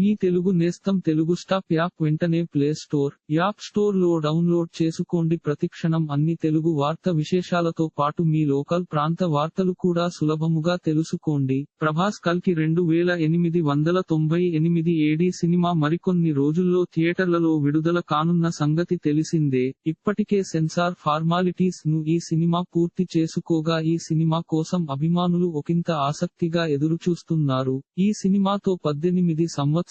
మీ తెలుగు నేస్తం Telugu stop app వెంటనే play store app స్టోర్లో డౌన్లోడ్ చేసుకోండి. ప్రతిక్షణం అన్ని తెలుగు వార్త విశేషాలతో పాటు మీ లోకల్ ప్రాంత వార్తలు కూడా సులభముగా తెలుసుకోండి. ప్రభాస్ కల్కి రెండు వేల ఎనిమిది వందల తొంభై ఎనిమిది ఏడి సినిమా మరికొన్ని రోజుల్లో థియేటర్లలో విడుదల కానున్న సంగతి తెలిసిందే. ఇప్పటికే సెన్సార్ ఫార్మాలిటీస్ను ఈ సినిమా పూర్తి చేసుకోగా ఈ సినిమా కోసం అభిమానులు ఒకంత ఆసక్తిగా ఎదురుచూస్తున్నారు. ఈ సినిమాతో పద్దెనిమిది సంవత్సరాల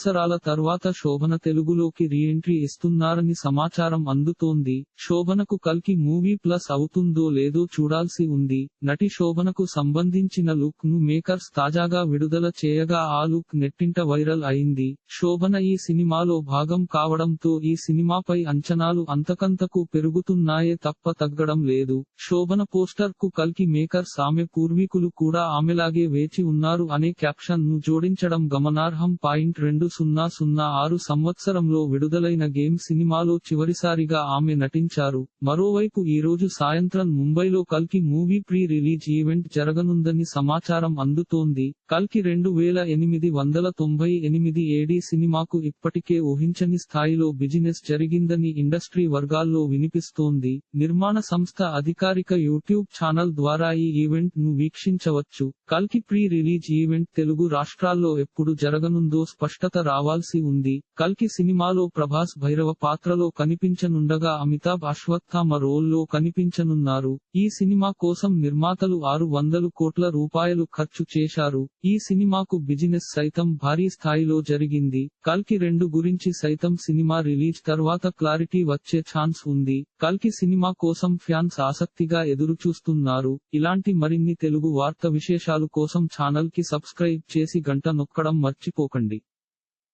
తర్వాత శోభన తెలుగులోకి రీఎంట్రీ ఇస్తున్నారని సమాచారం అందుతోంది. శోభనకు కల్కి మూవీ ప్లస్ అవుతుందో లేదో చూడాల్సి ఉంది. నటి శోభనకు సంబంధించిన లుక్ను మేకర్స్ తాజాగా విడుదల చేయగా ఆ లుక్ నెట్టింట వైరల్ అయింది. శోభన ఈ సినిమాలో భాగం కావడంతో ఈ సినిమాపై అంచనాలు అంతకంతకు పెరుగుతున్నాయే తప్ప తగ్గడం లేదు. శోభన పోస్టర్కు కల్కి మేకర్స్ ఆమె పూర్వీకులు కూడా ఆమెలాగే వేచి ఉన్నారు అనే క్యాప్షన్ను జోడించడం గమనార్హం పాయింట్ రెండు సున్నా సున్నా ఆరు సంవత్సరంలో విడుదలైన గేమ్ సినిమాలో చివరిసారిగా ఆమె నటించారు. మరోవైపు ఈ రోజు సాయంత్రం ముంబైలో కల్కి మూవీ ప్రీ రిలీజ్ ఈవెంట్ జరగనుందని సమాచారం అందుతోంది. కల్కి రెండు వేల ఎనిమిది వందల తొంభై ఎనిమిది ఏడి సినిమాకు ఇప్పటికే ఊహించని స్థాయిలో బిజినెస్ జరిగిందని ఇండస్ట్రీ వర్గాల్లో వినిపిస్తోంది. నిర్మాణ సంస్థ అధికారిక యూట్యూబ్ ఛానల్ ద్వారా ఈ ఈవెంట్ను వీక్షించవచ్చు. కల్కి ప్రీ రిలీజ్ ఈవెంట్ తెలుగు రాష్ట్రాల్లో ఎప్పుడు జరగనుందో స్పష్టత రావాల్సి ఉంది. కల్కి సినిమాలో ప్రభాస్ భైరవ పాత్రలో కనిపించనుండగా అమితాబ్ అశ్వత్థామ రోల్లో కనిపించనున్నారు. ఈ సినిమా కోసం నిర్మాతలు ఆరు వందలు కోట్ల రూపాయలు ఖర్చు చేశారు. ఈ సినిమాకు బిజినెస్ సైతం భారీ స్థాయిలో జరిగింది. కల్కి రెండు గురించి సైతం సినిమా రిలీజ్ తర్వాత క్లారిటీ వచ్చే ఛాన్స్ ఉంది. కల్కి సినిమా కోసం ఫ్యాన్స్ ఆసక్తిగా ఎదురుచూస్తున్నారు. ఇలాంటి మరిన్ని తెలుగు వార్త విశేషాలు కోసం ఛానల్కి సబ్స్క్రైబ్ చేసి గంట నొక్కడం మర్చిపోకండి.